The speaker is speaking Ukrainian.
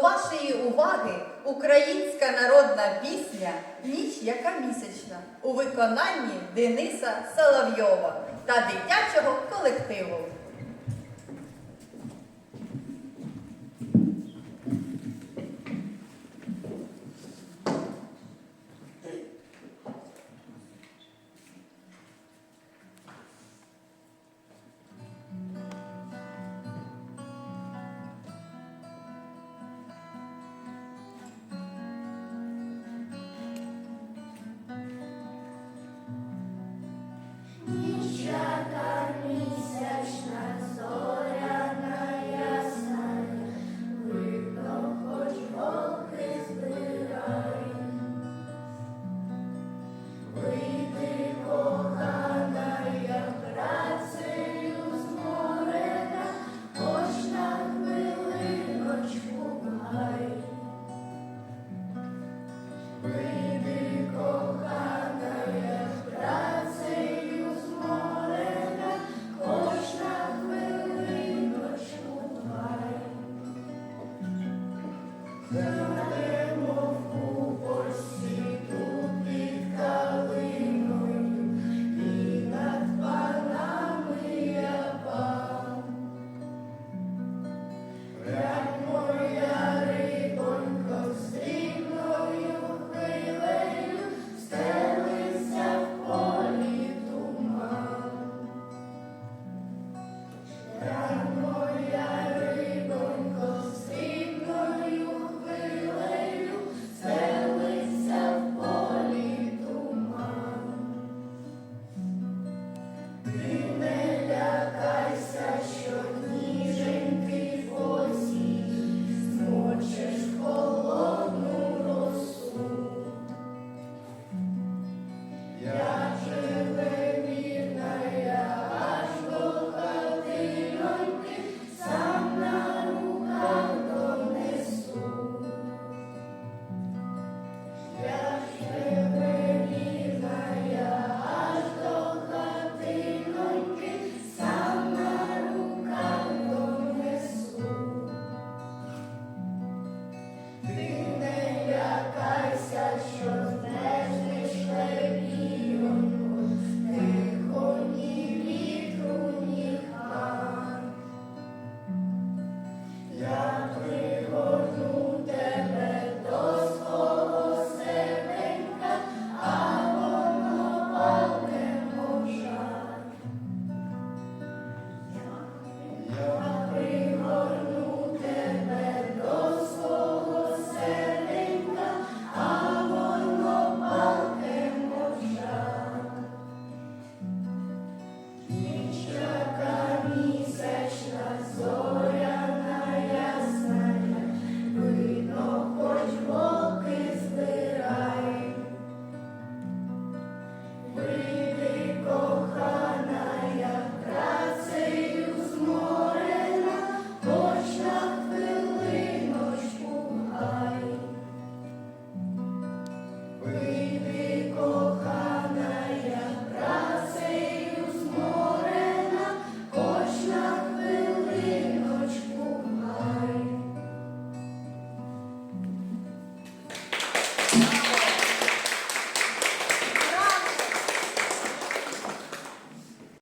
Вашої уваги українська народна пісня Ніч яка місячна у виконанні Дениса Соловйова та дитячого колективу. Yeah.